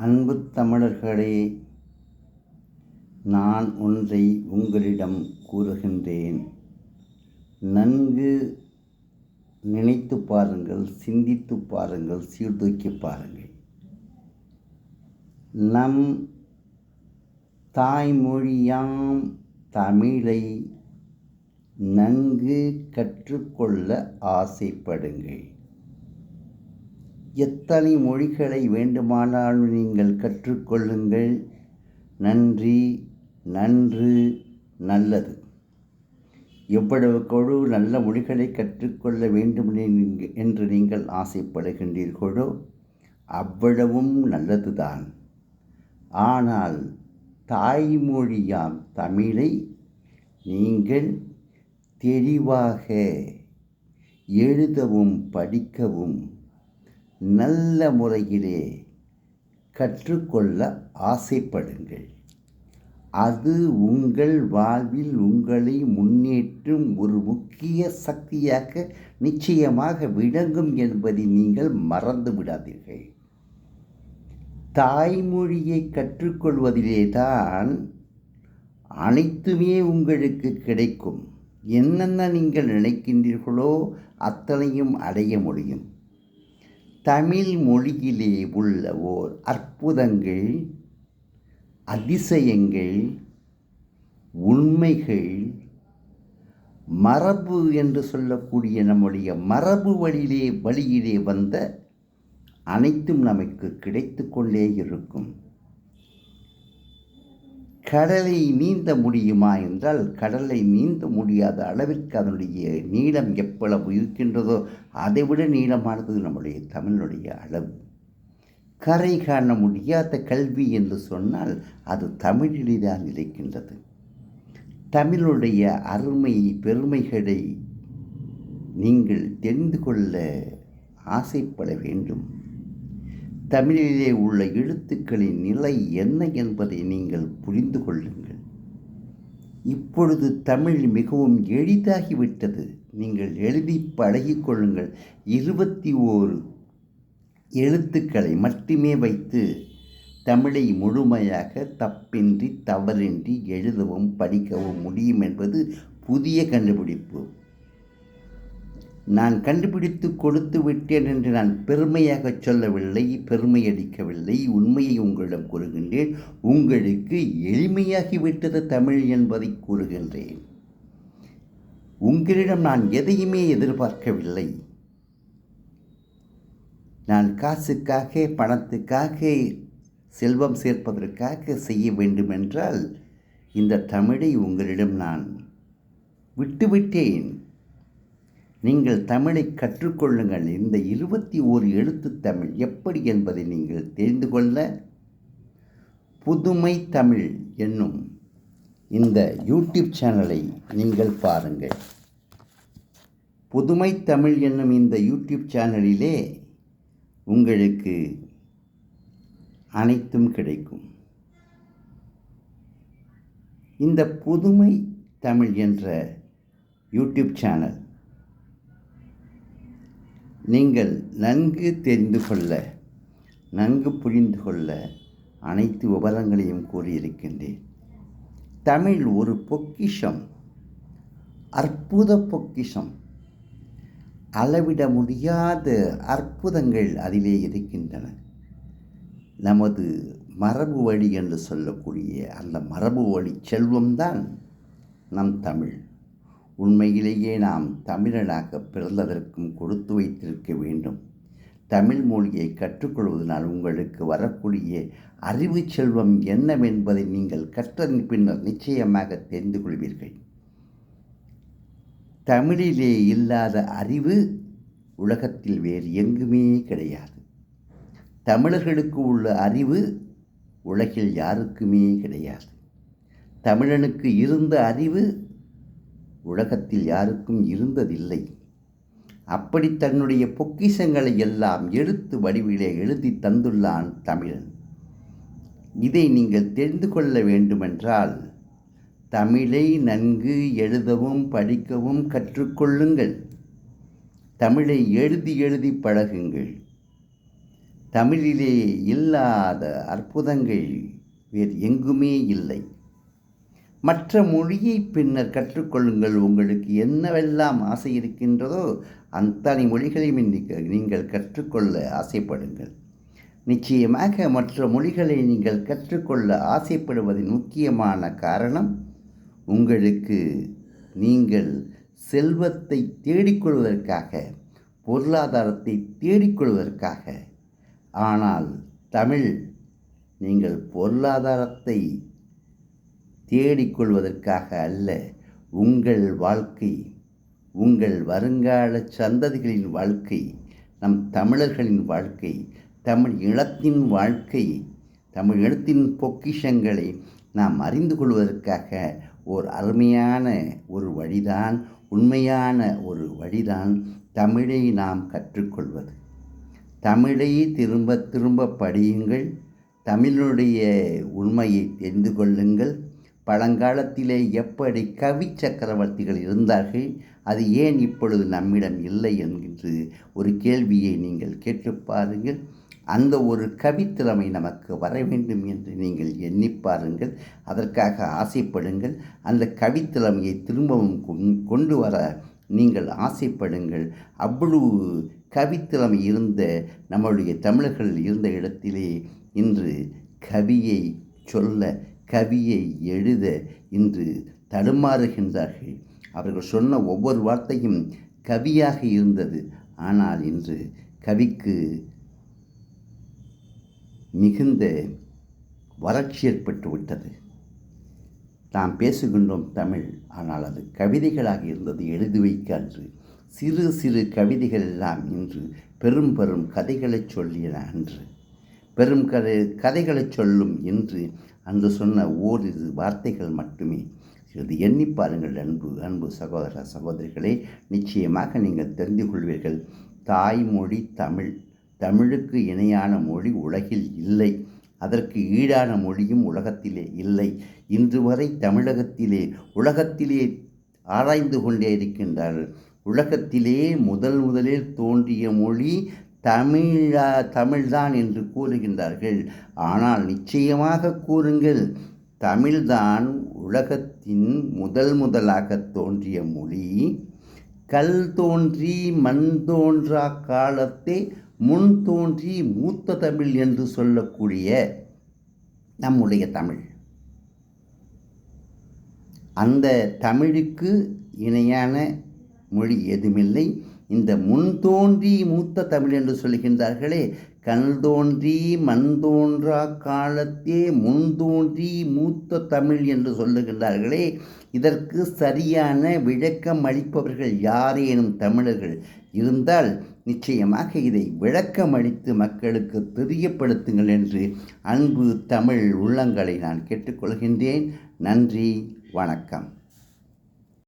அன்பு தமிழர்களே நான் ஒன்றை உங்களிடம் கூறுகின்றேன். நன்கு நினைத்து பாருங்கள் சிந்தித்து பாருங்கள் சீர்தூக்கி பாருங்கள். நம் தாய்மொழியாம் தமிழை நன்கு கற்றுக்கொள்ள ஆசைப்படுங்கள். எத்தனை மொழிகளை வேண்டுமானாலும் நீங்கள் கற்றுக்கொள்ளுங்கள். நன்றி நன்று நல்லது. எவ்வளவுக்கொழு நல்ல மொழிகளை கற்றுக்கொள்ள வேண்டும் என்று நீங்கள் ஆசைப்படுகின்றீர்களோ அவ்வளவும் நல்லதுதான். ஆனால் தாய்மொழியாம் தமிழை நீங்கள் தெளிவாக எழுதவும் படிக்கவும் நல்ல முறையிலே கற்றுக்கொள்ள ஆசைப்படுங்கள். அது உங்கள் வாழ்வில் உங்களை முன்னேற்றும் ஒரு முக்கிய சக்தியாக நிச்சயமாக விளங்கும் என்பதை நீங்கள் மறந்து விடாதீர்கள். தாய்மொழியை கற்றுக்கொள்வதிலே தான் அனைத்துமே உங்களுக்கு கிடைக்கும். என்னென்ன நீங்கள் நினைக்கின்றீர்களோ அத்தனையும் அடைய முடியும். தமிழ் மொழியிலே உள்ள ஓர் அற்புதங்கள் அதிசயங்கள் உண்மைகள் மரபு என்று சொல்லக்கூடிய நம்முடைய மரபு வழியிலே வழியிலே வந்த அனைத்தும் நமக்கு கிடைத்து கொண்டே இருக்கும். கடலை நீந்த முடியுமா என்றால் கடலை நீந்த முடியாத அளவிற்கு அதனுடைய நீளம் எவ்வளவு இருக்கின்றதோ அதைவிட நீளமானது நம்முடைய தமிழுடைய அளவு. கரை காண முடியாத கல்வி என்று சொன்னால் அது தமிழிலே தான் இருக்கின்றது தமிழுடைய அருமை பெருமைகளை நீங்கள் தெரிந்து கொள்ள ஆசைப்பட வேண்டும். தமிழிலே உள்ள எழுத்துக்களின் நிலை என்ன என்பதை நீங்கள் புரிந்து கொள்ளுங்கள். இப்பொழுது தமிழ் மிகவும் எளிதாகிவிட்டது. நீங்கள் எழுதி பழகிக்கொள்ளுங்கள் இருபத்தி ஓரு எழுத்துக்களை மட்டுமே வைத்து தமிழை முழுமையாக தப்பின்றி தவறின்றி எழுதவும் படிக்கவும் முடியும் என்பது புதிய கண்டுபிடிப்பு. நான் கண்டுபிடித்து கொடுத்து விட்டேன் என்று நான் பெருமையாக சொல்லவில்லை பெருமை அடிக்கவில்லை உண்மையை உங்களிடம் கூறுகின்றேன். உங்களுக்கு எளிமையாகிவிட்டது தமிழ் என்பதை கூறுகின்றேன். உங்களிடம் நான் எதையுமே எதிர்பார்க்கவில்லை. நான் காசுக்காக பணத்துக்காக செல்வம் சேர்ப்பதற்காக செய்ய வேண்டுமென்றால் இந்த தமிழை உங்களிடம் நான் விட்டுவிட்டேன். நீங்கள் தமிழை கற்றுக்கொள்ளுங்கள். இந்த இருபத்தி ஓரு எழுத்து தமிழ் எப்படி என்பதை நீங்கள் தெரிந்து கொள்ள புதுமை தமிழ் என்னும் இந்த யூடியூப் சேனலை நீங்கள் பாருங்கள். புதுமை தமிழ் என்னும் இந்த யூடியூப் சேனலிலே உங்களுக்கு அனைத்தும் கிடைக்கும். இந்த புதுமை தமிழ் என்ற யூடியூப் சேனல் நீங்கள் நன்கு தெரிந்து கொள்ள நன்கு புரிந்து கொள்ள அனைத்து விவரங்களையும் கூறியிருக்கின்றேன். தமிழ் ஒரு பொக்கிஷம் அற்புத பொக்கிஷம். அளவிட முடியாத அற்புதங்கள் அதிலே இருக்கின்றன. நமது மரபு வழி என்று சொல்லக்கூடிய அந்த மரபு வழி செல்வம்தான் நம் தமிழ். உண்மையிலேயே நாம் தமிழனாக பிறந்ததற்கும் கொடுத்து வைத்திருக்க வேண்டும். தமிழ் மொழியை கற்றுக்கொள்வதனால் உங்களுக்கு வரக்கூடிய அறிவு செல்வம் என்னவென்பதை நீங்கள் கற்றதன் பின்னர் நிச்சயமாக தெரிந்து கொள்வீர்கள். தமிழிலே இல்லாத அறிவு உலகத்தில் வேறு எங்குமே கிடையாது. தமிழர்களுக்கு உள்ள அறிவு உலகில் யாருக்குமே கிடையாது. தமிழனுக்கு இருந்த அறிவு உலகத்தில் யாருக்கும் இருந்ததில்லை. அப்படி தன்னுடைய பொக்கிஷங்களை எல்லாம் எழுத்து வடிவிலே எழுதி தந்துள்ளான் தமிழன். இதை நீங்கள் தெரிந்து கொள்ள வேண்டுமென்றால் தமிழை நன்கு எழுதவும் படிக்கவும் கற்றுக்கொள்ளுங்கள். தமிழை எழுதி எழுதி பழகுங்கள். தமிழிலே இல்லாத அற்புதங்கள் வேறு எங்குமே இல்லை. மற்ற மொழியை பின்னர் கற்றுக்கொள்ளுங்கள். உங்களுக்கு என்னவெல்லாம் ஆசை இருக்கின்றதோ அத்தனை மொழிகளையும் நீங்கள் நீங்கள் கற்றுக்கொள்ள ஆசைப்படுங்கள். நிச்சயமாக மற்ற மொழிகளை நீங்கள் கற்றுக்கொள்ள ஆசைப்படுவதின் முக்கியமான காரணம் உங்களுக்கு நீங்கள் செல்வத்தை தேடிக்கொள்வதற்காக பொருளாதாரத்தை தேடிக்கொள்வதற்காக. ஆனால் தமிழ் நீங்கள் பொருளாதாரத்தை தேடிக்கொள்வதற்காக அல்ல. உங்கள் வாழ்க்கை உங்கள் வருங்கால சந்ததிகளின் வாழ்க்கை நம் தமிழர்களின் வாழ்க்கை தமிழ் இனத்தின் வாழ்க்கை தமிழ் இனத்தின் பொக்கிஷங்களை நாம் அறிந்து கொள்வதற்காக ஒரு அருமையான ஒரு வழிதான் உண்மையான ஒரு வழிதான் தமிழை நாம் கற்றுக்கொள்வது. தமிழை திரும்ப திரும்ப படியுங்கள் தமிழுடைய உண்மையை தெரிந்து கொள்ளுங்கள். பழங்காலத்திலே எப்படி கவி சக்கரவர்த்திகள் இருந்தார்கள் அது ஏன் இப்பொழுது நம்மிடம் இல்லை என்று ஒரு கேள்வியை நீங்கள் கேட்டு பாருங்கள். அந்த ஒரு கவித்திறமை நமக்கு வர வேண்டும் என்று நீங்கள் எண்ணி பாருங்கள். அதற்காக ஆசைப்படுங்கள். அந்த கவித்திறமையை திரும்பவும் கொண்டு வர நீங்கள் ஆசைப்படுங்கள். அவ்வளவு கவித்திறமை இருந்த நம்மளுடைய தமிழர்கள் இருந்த இடத்திலே இன்று கவியை சொல்ல கவியை எழுத இன்று தடுமாறுகின்றார்கள். அவர்கள் சொன்ன ஒவ்வொரு வார்த்தையும் கவியாக இருந்தது. ஆனால் இன்று கவிக்கு மிகுந்த வறட்சி ஏற்பட்டு விட்டது. நாம் பேசுகின்றோம் தமிழ் ஆனால் அது கவிதைகளாக இருந்தது எழுதி வைக்க அன்று. சிறு சிறு கவிதைகள் எல்லாம் இன்று பெரும் பெரும் கதைகளை சொல்லின அன்று. பெரும் கதை கதைகளை சொல்லும் என்று அன்று சொன்ன ஓரிரு வார்த்தைகள் மட்டுமே. இது எண்ணி பாருங்கள் அன்பு அன்பு சகோதர சகோதரிகளே நிச்சயமாக நீங்கள் தெரிந்து கொள்வீர்கள். தாய்மொழி தமிழ். தமிழுக்கு இணையான மொழி உலகில் இல்லை. அதற்கு ஈடான மொழியும் உலகத்திலே இல்லை. இன்று வரை தமிழகத்திலே உலகத்திலே ஆராய்ந்து கொண்டே இருக்கின்றார்கள். உலகத்திலே முதல் முதலில் தோன்றிய மொழி தமிழா தமிழ்தான் என்று கூறுகின்றார்கள். ஆனால் நிச்சயமாக கூறுங்கள் தமிழ்தான் உலகத்தின் முதல் முதலாக தோன்றிய மொழி. கல் தோன்றி மண் தோன்றா காலத்தை முன் தோன்றி மூத்த தமிழ் என்று சொல்லக்கூடிய நம்முடைய தமிழ். அந்த தமிழுக்கு இணையான மொழி எதுமில்லை. இந்த முன் தோன்றி மூத்த தமிழ் என்று சொல்கின்றார்களே கண் தோன்றி மண் தோன்றா காலத்தே முன் தோன்றி மூத்த தமிழ் என்று சொல்லுகின்றார்களே இதற்கு சரியான விளக்கம் அளிப்பவர்கள் யாரேனும் தமிழர்கள் இருந்தால் நிச்சயமாக இதை விளக்கம் அளித்து மக்களுக்கு தெரியப்படுத்துங்கள் என்று அன்பு தமிழ் உள்ளங்களை நான் கேட்டுக்கொள்கின்றேன். நன்றி வணக்கம்.